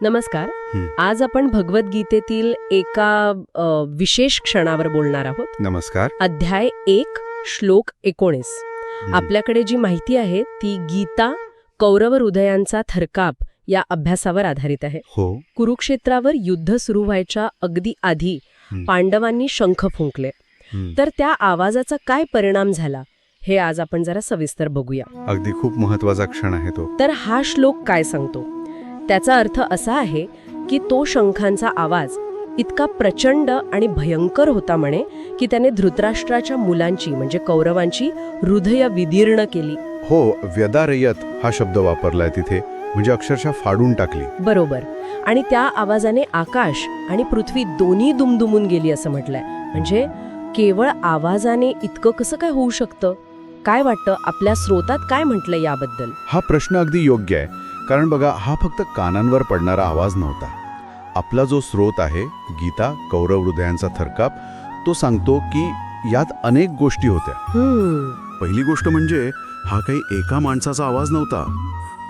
नमस्कार. आज आपण भगवद्गीतेतील एका विशेष क्षणावर बोलणार आहोत. नमस्कार. अध्याय एक श्लोक एकोणीस. आपल्याकडे जी माहिती आहे ती गीता कौरव हृदयांचा थरकाप या अभ्यासावर आधारित आहे. हो. कुरुक्षेत्रावर युद्ध सुरू व्हायच्या अगदी आधी. पांडवांनी शंख फुंकले. तर त्या आवाजाचा काय परिणाम झाला हे आज आपण जरा सविस्तर बघूया. अगदी खूप महत्त्वाचा क्षण आहे तो. तर हा श्लोक काय सांगतो? त्याचा अर्थ असा आहे की तो शंखांचा आवाज इतका प्रचंड आणि भयंकर होता म्हणे की त्याने धृतराष्ट्राच्या मुलांची म्हणजे कौरवांची हृदय विदीर्ण केली. हो व्यदारयत हा शब्द वापरलाय तिथे म्हणजे अक्षरशः फाडून टाकली. बरोबर. आणि त्या आवाजाने आकाश आणि पृथ्वी दोन्ही दुमदुमून गेली असं म्हटलंय. म्हणजे केवळ आवाजाने इतकं कसं काय होऊ शकतं? काय वाटतं? आपल्या स्रोतात काय म्हटलंय याबद्दल? हा प्रश्न अगदी योग्य आहे. कारण बघा हा फक्त कानांवर पडणारा आवाज नव्हता. आपला जो स्रोत आहे गीता कौरव हृदयांचा थरकाप तो सांगतो की यात अनेक गोष्टी होत्या. पहिली गोष्ट म्हणजे हा काही एका माणसाचा आवाज नव्हता.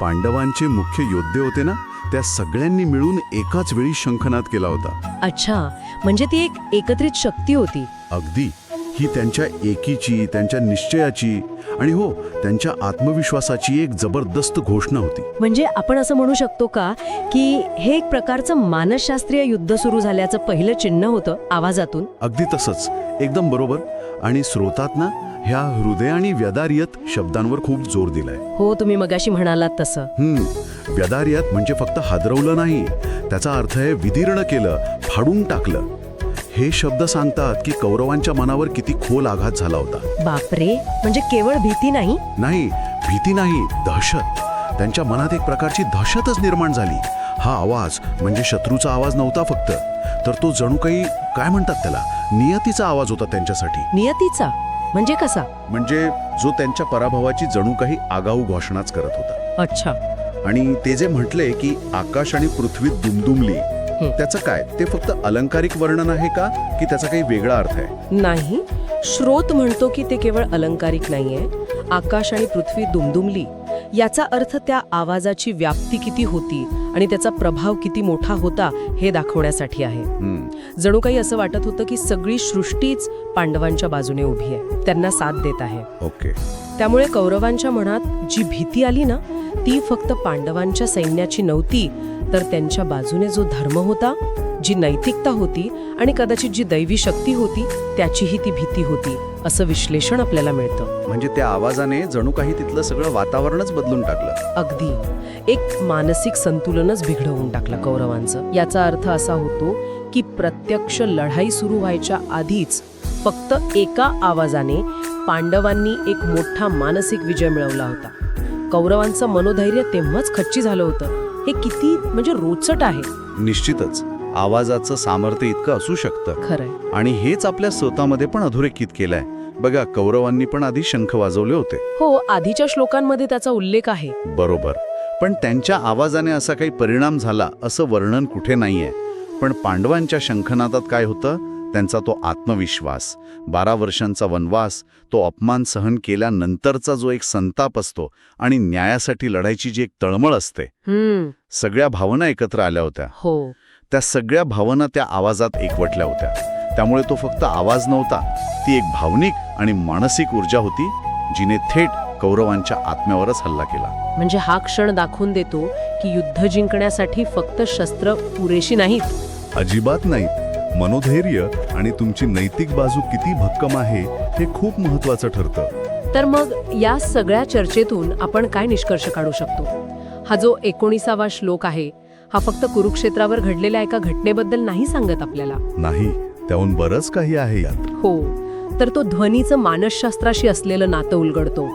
पांडवांचे मुख्य योद्धे होते ना त्या सगळ्यांनी मिळून एकाच वेळी शंखनाद केला होता. अच्छा म्हणजे ती एक एकत्रित शक्ती होती. अगदी. ही त्यांच्या एकीची त्यांच्या निश्चयाची आणि हो त्यांच्या आत्मविश्वासाची एक जबरदस्त घोषणा होती. म्हणजे आपण असं म्हणू शकतो का की हे एक प्रकारचं मानसशास्त्रीय युद्ध सुरू झाल्याचं पहिलं चिन्ह होतं आवाजातून? अगदी तसंच. एकदम बरोबर. आणि स्रोतात ना ह्या हृदय आणि व्यदारियत शब्दांवर खूप जोर दिलाय. हो तुम्ही मगाशी म्हणालात तसं. हम्म. व्यदारियत म्हणजे फक्त हादरवलं नाही. त्याचा अर्थ आहे विदीर्ण केलं फाडून टाकलं. हे शब्द सांगतात की कौरवांच्या मनावर किती खोल आघात झाला होता. बापरे म्हणजे केवळ भीती नाही? नाही भीती नाही दहशत. त्यांच्या मनात एक प्रकारची दहशतच निर्माण झाली. हा आवाज म्हणजे शत्रूचा आवाज नव्हता फक्त तर तो जणू काही काय म्हणतात त्याला? नियतीचा आवाज होता त्यांच्यासाठी. नियतीचा? म्हणजे कसा? म्हणजे जो त्यांच्या पराभवाची जणू काही आगाऊ घोषणाच करत होता. अच्छा. आणि ते जे म्हटले की आकाश आणि पृथ्वी दुमदुमली. त्याचं काय? ते फक्त अलंकारिक वर्णन आहे का? की त्याचा काही वेगळा अर्थ आहे? नाही. श्रोत म्हणतो की ते केवळ अलंकारिक नाहीये. आकाश आणि पृथ्वी दुमदुमली. याचा अर्थ त्या आवाजाची व्याप्ती किती होती आणि त्याचा प्रभाव किती मोठा होता हे दाखवण्यासाठी आहे. जणू काही असं वाटत होतं की सगळी सृष्टीच पांडवांच्या बाजूने उभी आहे. त्यांना साथ देत आहे. ओके. त्यामुळे कौरवांच्या मनात जी भीती आली ना ती फक्त पांडवांच्या सैन्याची नव्हती तर त्यांच्या बाजूने जो धर्म होता जी नैतिकता होती आणि कदाचित जी दैवी शक्ती होती त्याचीही ती भीती होती. असं विश्लेषण आपल्याला मिळतं. म्हणजे त्या आवाजाने जणू काही तिथलं सगळं वातावरणच बदलून टाकलं. अगदी. एक मानसिक संतुलनच बिघडवून टाकलं कौरवांचं. याचा अर्थ असा होतो की प्रत्यक्ष लढाई सुरू व्हायच्या आधीच फक्त एका आवाजाने पांडवांनी एक मोठा मानसिक विजय मिळवला होता. कौरवांचं मनोधैर्य तेव्हाच खच्ची झालं होतं. हे किती म्हणजे रोचट आहे. निश्चितच आवाजाचं सामर्थ्य इतकं असू शकतं. खरंय. आणि हेच आपल्या स्वतःमध्ये पण अधोरेखित केलंय. बघा कौरवांनी पण आधी शंख वाजवले होते. हो आधीच्या श्लोकांमध्ये त्याचा उल्लेख आहे. बरोबर. पण त्यांच्या आवाजाने असा काही परिणाम झाला असं वर्णन कुठे नाहीये. पण पांडवांच्या शंखनादात काय होतं? त्यांचा तो आत्मविश्वास. बारा वर्षांचा वनवास तो अपमान सहन केल्यानंतरचा जो एक संताप असतो आणि न्यायासाठी लढायची जी एक तळमळ असते सगळ्या भावना एकत्र आल्या होत्या. हो. त्या सगळ्या भावना त्या आवाजात एकवटल्या होत्या. त्यामुळे तो फक्त आवाज नव्हता. ती एक भावनिक आणि मानसिक ऊर्जा होती जिने थेट कौरवांच्या आत्म्यावरच हल्ला केला. म्हणजे हा क्षण दाखवून देतो की युद्ध जिंकण्यासाठी फक्त शस्त्र पुरेशी नाहीत. अजिबात नाही. मनोधैर्य आणि तुमची नैतिक बाजू किती भक्कम आहे हे खूप महत्वाचं ठरतं. तर मग या सगळ्या चर्चेतून आपण काय निष्कर्ष काढू शकतो? हा जो एकोणीसावा श्लोक आहे हा फक्त कुरुक्षेत्रावर घडलेल्या एका घटनेबद्दल नाही सांगत आपल्याला. नाही. त्याहून बरंच काही आहे यात. हो तर तो ध्वनीचं मानसशास्त्राशी असलेलं नातं उलगडतो.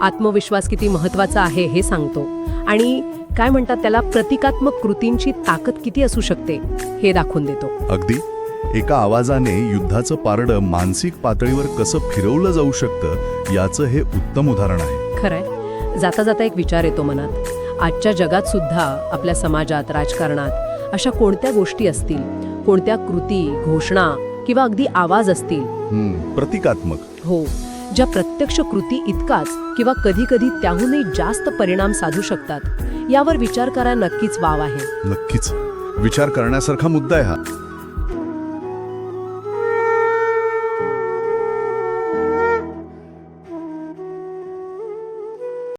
आत्मविश्वास किती महत्त्वाचा आहे हे सांगतो. आणि काय म्हणतात त्याला प्रतिकात्मक कृतींची ताकद किती असू शकते हे दाखवून देतो. अगदी? एका आवाजाने युद्धाचं पारडं मानसिक पातळीवर कसं फिरवलं जाऊ शकतं याचं हे उत्तम उदाहरण आहे. खरंय. जाता जाता एक विचार येतो मनात. आजच्या जगात सुद्धा आपल्या समाजात राजकारणात अशा कोणत्या गोष्टी असतील कोणत्या कृती घोषणा किंवा अगदी आवाज असतील? प्रतिकात्मक. हो. ज्या प्रत्यक्ष कृती इतकाच किंवा कधी कधी त्याहूनही जास्त परिणाम साधू शकतात यावर विचार करा नक्कीच वाव आहे. नक्कीच. विचार करण्यासारखा मुद्दा आहे हा.